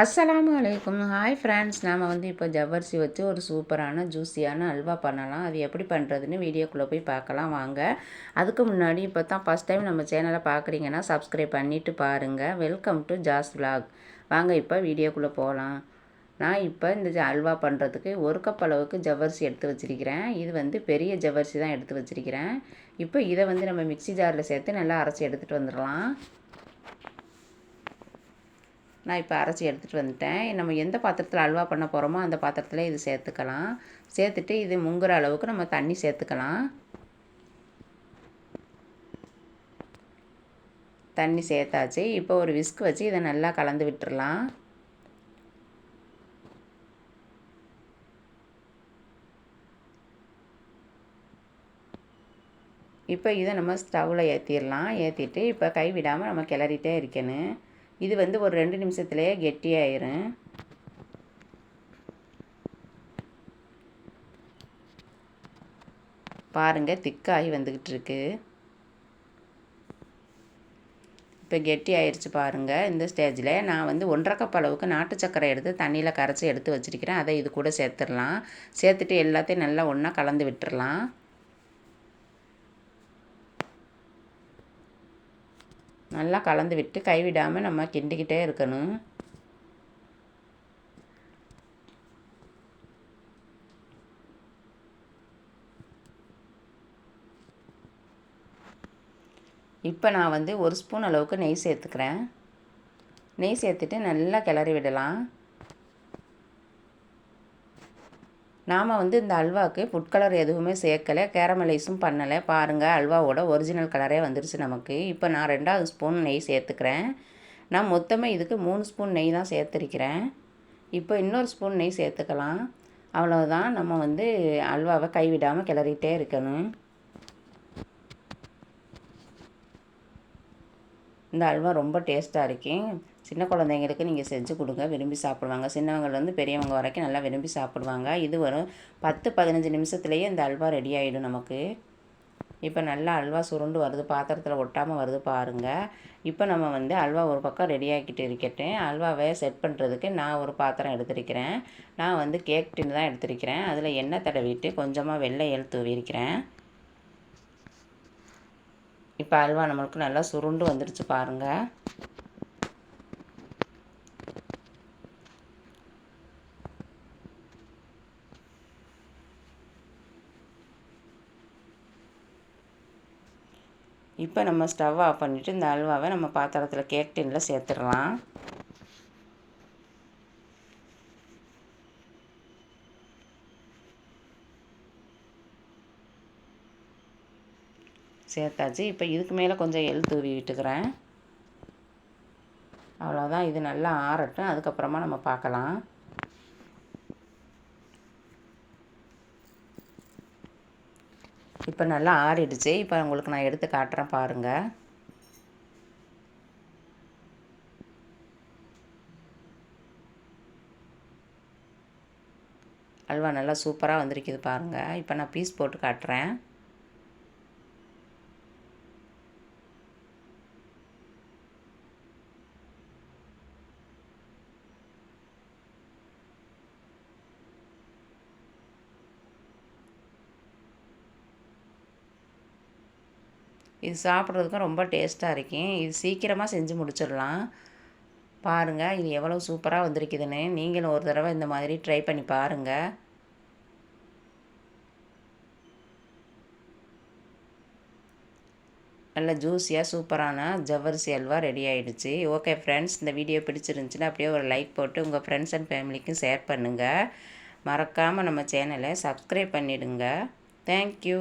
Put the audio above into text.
அஸ்ஸலாமு அலைக்கும். Hi friends நாம் வந்து இப்போ ஜவ்வரிசி வச்சு ஒரு சூப்பரான ஜூஸியான அல்வா பண்ணலாம். அது எப்படி பண்ணுறதுன்னு வீடியோக்குள்ளே போய் பார்க்கலாம். வாங்க. அதுக்கு முன்னாடி இப்போ தான் ஃபஸ்ட் டைம் நம்ம சேனலை பார்க்குறீங்கன்னா சப்ஸ்கிரைப் பண்ணிவிட்டு பாருங்கள் வெல்கம் டு ஜாஸ் விலாக் வாங்க இப்போ வீடியோக்குள்ளே போகலாம் நான் இப்போ இந்த அல்வா பண்ணுறதுக்கு ஒரு கப் அளவுக்கு ஜவ்வரிசி எடுத்து வச்சுருக்கிறேன். இது வந்து பெரிய ஜவ்வரிசி தான் எடுத்து வச்சுருக்கிறேன். இப்போ இதை வந்து நம்ம மிக்சி ஜாரில் சேர்த்து நல்லா அரைச்சி எடுத்துகிட்டு வந்துடலாம். நான் இப்போ அரைச்சி எடுத்துகிட்டு வந்துட்டேன். நம்ம எந்த பாத்திரத்தில் அல்வா பண்ண போகிறோமோ அந்த பாத்திரத்தில் இது சேர்த்துக்கலாம். சேர்த்துட்டு இது முங்குற அளவுக்கு நம்ம தண்ணி சேர்த்துக்கலாம். தண்ணி சேர்த்தாச்சு. இப்போ ஒரு விஸ்க் வச்சு இதை நல்லா கலந்து விட்டுடலாம் இப்போ இதை நம்ம ஸ்டவ்வில் ஏற்றிடலாம் ஏற்றிட்டு இப்போ கைவிடாமல் நம்ம கிளறிட்டே இருக்கணும். இது வந்து ஒரு ரெண்டு நிமிஷத்துலேயே கெட்டியாயிரும் பாருங்கள் திக்காகி வந்துக்கிட்டு இருக்கு இப்போ கெட்டி ஆயிடுச்சு பாருங்கள் இந்த ஸ்டேஜில். நான் வந்து ஒன்றரை கப் அளவுக்கு நாட்டு சக்கரை எடுத்து தண்ணியில் கரைச்சி எடுத்து வச்சுருக்கிறேன். அதை இது கூட சேர்த்துடலாம். சேர்த்துட்டு எல்லாத்தையும் நல்லா ஒன்றா கலந்து விட்டுடலாம். நல்லா கலந்து விட்டு கைவிடாமல் நம்ம கிண்டிக்கிட்டே இருக்கணும். இப்போ நான் வந்து ஒரு ஸ்பூன் அளவுக்கு நெய் சேர்த்துக்கிறேன். நெய் சேர்த்துட்டு நல்லா கிளறி விடலாம். நாம் வந்து இந்த அல்வாவுக்கு ஃபுட் கலர் எதுவுமே சேர்க்கலை கேரமலைஸும் பண்ணலை. பாருங்கள் அல்வாவோட ஒரிஜினல் கலரே வந்துருச்சு நமக்கு. இப்போ நான் ரெண்டாவது ஸ்பூன் நெய் சேர்த்துக்கிறேன். நான் மொத்தமாக இதுக்கு மூணு ஸ்பூன் நெய் தான் சேர்த்துருக்கிறேன். இப்போ இன்னொரு ஸ்பூன் நெய் சேர்த்துக்கலாம். அவ்வளோதான் நம்ம வந்து அல்வாவை கைவிடாமல் கிளறிட்டே இருக்கணும். இந்த அல்வா ரொம்ப டேஸ்ட்டாக இருக்கும் சின்ன குழந்தைங்களுக்கு நீங்கள் செஞ்சு கொடுங்க விரும்பி சாப்பிடுவாங்க. சின்னவங்கலேருந்து பெரியவங்க வரைக்கும் நல்லா விரும்பி சாப்பிடுவாங்க. இது வரும் பத்து பதினஞ்சு நிமிஷத்துலேயே இந்த அல்வா ரெடி ஆகிடும் நமக்கு. இப்போ நல்லா அல்வா சுருண்டு வருது பாத்திரத்தில் ஒட்டாமல் வருது பாருங்கள் இப்போ நம்ம வந்து அல்வா ஒரு பக்கம் ரெடி இருக்கட்டேன் அல்வாவை செட் பண்ணுறதுக்கு நான் ஒரு பாத்திரம் எடுத்திருக்கிறேன். நான் வந்து கேக் டின்னு தான் எடுத்திருக்கிறேன். அதில் எண்ணெய் தடவிட்டு கொஞ்சமாக வெள்ளை எல் தூவிருக்கிறேன் இப்போ அல்வா நம்மளுக்கு நல்லா சுருண்டு வந்துடுச்சு பாருங்கள் இப்போ நம்ம ஸ்டவ் ஆஃப் பண்ணிவிட்டு இந்த அல்வாவை நம்ம பாத்திரத்தில் கேக் டின்னில் சேர்த்துடலாம். சேர்த்தாச்சு. இப்போ இதுக்கு மேலே கொஞ்சம் எள் தூவி விட்டுக்கிறேன். அவ்வளோதான் இது நல்லா ஆறட்டும். அதுக்கப்புறமா நம்ம பார்க்கலாம். இப்போ நல்லா ஆறிடுச்சு. இப்போ உங்களுக்கு நான் எடுத்து காட்டுறேன் பாருங்கள் அல்வா நல்லா சூப்பராக வந்திருக்குது பாருங்கள் இப்போ நான் பீஸ் போட்டு காட்டுறேன். இது சாப்பிட்றதுக்கும் ரொம்ப டேஸ்ட்டாக இருக்கும் இது சீக்கிரமாக செஞ்சு முடிச்சிடலாம். பாருங்கள் இது எவ்வளோ சூப்பராக வந்திருக்குதுன்னு. நீங்களும் ஒரு தடவை இந்த மாதிரி ட்ரை பண்ணி பாருங்கள் நல்ல ஜூஸியாக சூப்பரான ஜவ்வரிசி அல்வா ரெடி ஆகிடுச்சு ஓகே ஃப்ரெண்ட்ஸ் இந்த வீடியோ பிடிச்சிருந்துச்சின்னா அப்படியே ஒரு லைக் போட்டு உங்கள் ஃப்ரெண்ட்ஸ் அண்ட் ஃபேமிலிக்கும் ஷேர் பண்ணுங்கள் மறக்காமல் நம்ம சேனலை சப்ஸ்கிரைப் பண்ணிவிடுங்க தேங்க்யூ